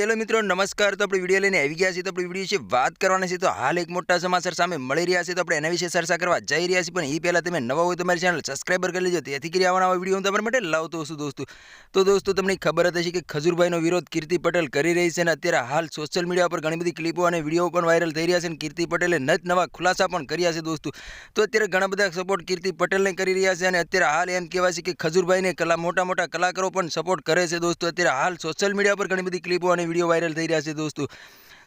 Hello મિત્રો, નમસ્કાર. તો આપણે વીડિયો લઈને આવી ગયા છીએ. તો આપણે વીડિયો વિશે વાત કરવાના છે તો હાલ એક મોટા સમાચાર સામે મળી રહ્યા છે. તો આપણે એના વિશે ચર્ચા કરવા જઈ રહ્યા છીએ. પણ એ પહેલાં તમે નવા હોય તો મારી ચેનલ સબસ્ક્રાઈબર કરી લેજો. તેથી કરી આવવાના વીડિયો હું તમારા માટે લાવતો છું, દોસ્તો. તો દોસ્તો, તમને ખબર હતી કે ખજુરભાઈનો વિરોધ કીર્તિ પટેલ કરી રહી છે. અને અત્યારે હાલ સોશિયલ મીડિયા પર ઘણી બધી ક્લિપો અને વીડિયો પણ વાયરલ થઈ રહ્યા છે. અને કીર્તિ પટેલે નત નવા ખુલાસા પણ કર્યા છે, દોસ્તો. તો અત્યારે ઘણા બધા સપોર્ટ કીર્તિ પટેલને કરી રહ્યા છે. અને અત્યારે હાલ એમ કહેવાય છે કે ખજુરભાઈને કલા મોટા મોટા કલાકારો પણ સપોર્ટ કરે છે, દોસ્તો. અત્યારે હાલ સોશિયલ મીડિયા પર ઘણી બધી ક્લિપો અને વીડિયો વાયરલ થઈ રહ્યા છે દોસ્તો.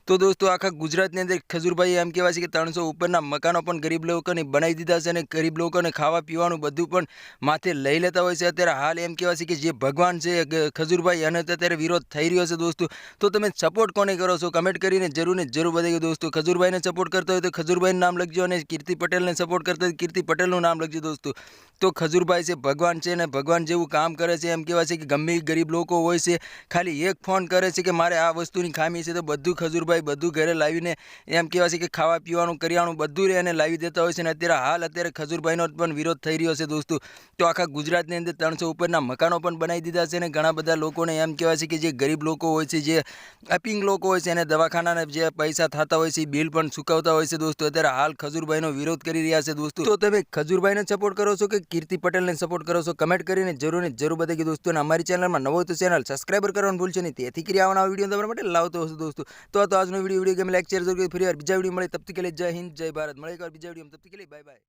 તો દોસ્તો, આખા ગુજરાતની અંદર ખજૂરભાઈ એમ કહેવાય છે કે ત્રણસો ઉપરના મકાનો પણ ગરીબ લોકોને બનાવી દીધા છે અને ગરીબ લોકોને ખાવા પીવાનું બધું પણ માથે લઈ લેતા હોય છે. અત્યારે હાલ એમ કહેવાય છે કે જે ભગવાન છે ખજુરભાઈ અને અત્યારે વિરોધ થઈ રહ્યો છે દોસ્તો. તો તમે સપોર્ટ કોને કરો છો? કમેન્ટ કરીને જરૂર ને જરૂર બતાવી દોસ્તો. ખજૂરભાઈને સપોર્ટ કરતા હોય તો ખજૂરભાઈનું નામ લખજો અને કીર્તિ પટેલને સપોર્ટ કરતા હોય કીર્તિ પટેલનું નામ લખજો દોસ્તો. તો ખજૂરભાઈ છે, ભગવાન છે ને ભગવાન જેવું કામ કરે છે. એમ કહેવાય છે કે ગમે ગરીબ લોકો હોય છે, ખાલી એક ફોન કરે છે કે મારે આ વસ્તુની ખામી છે તો બધું ખજૂરભાઈ બધું ઘરે લાવીને એમ કહેવાય છે કે ખાવા પીવાનું, કરિયાણું બધું રે એને લાવી દેતા હોય છે. અને અત્યારે હાલ અત્યારે ખજૂરભાઈનો પણ વિરોધ થઈ રહ્યો છે દોસ્તો. તો આખા ગુજરાતની અંદર ત્રણસો ઉપરના મકાનો પણ બનાવી દીધા છે અને ઘણા બધા લોકોને એમ કહેવાય છે કે જે ગરીબ લોકો હોય છે, જે અપિંગ લોકો હોય છે, એને દવાખાનાને જે પૈસા થતા હોય છે બિલ પણ ચૂકવતા હોય છે દોસ્તો. અત્યારે હાલ ખજૂરભાઈનો વિરોધ કરી રહ્યા છે દોસ્તો. તો તમે ખજૂરભાઈને સપોર્ટ કરો છો કે કીર્તિ પટેલને સપોર્ટ કરો છો? કમેન્ટ કરીને જરૂર જરૂર કે દોસ્તો. અમારી ચેનલમાં નવો તો ચેનલ સબસ્ક્રાઈબર કરવાનું ભૂલશો નહીં. તેથી કરી આવવાના વીડિયો તમારા માટે લાવતો હશે દોસ્તો. તો આજનો વીડિયો વીડિયો ગમે લાઈક શેર જરૂર ફરી બીજા વીડિયો મળે, તબ તક કે જય હિન્દ, જય ભારત. મળે એક બીજા વીડિયો તબ તક કે બાય બાય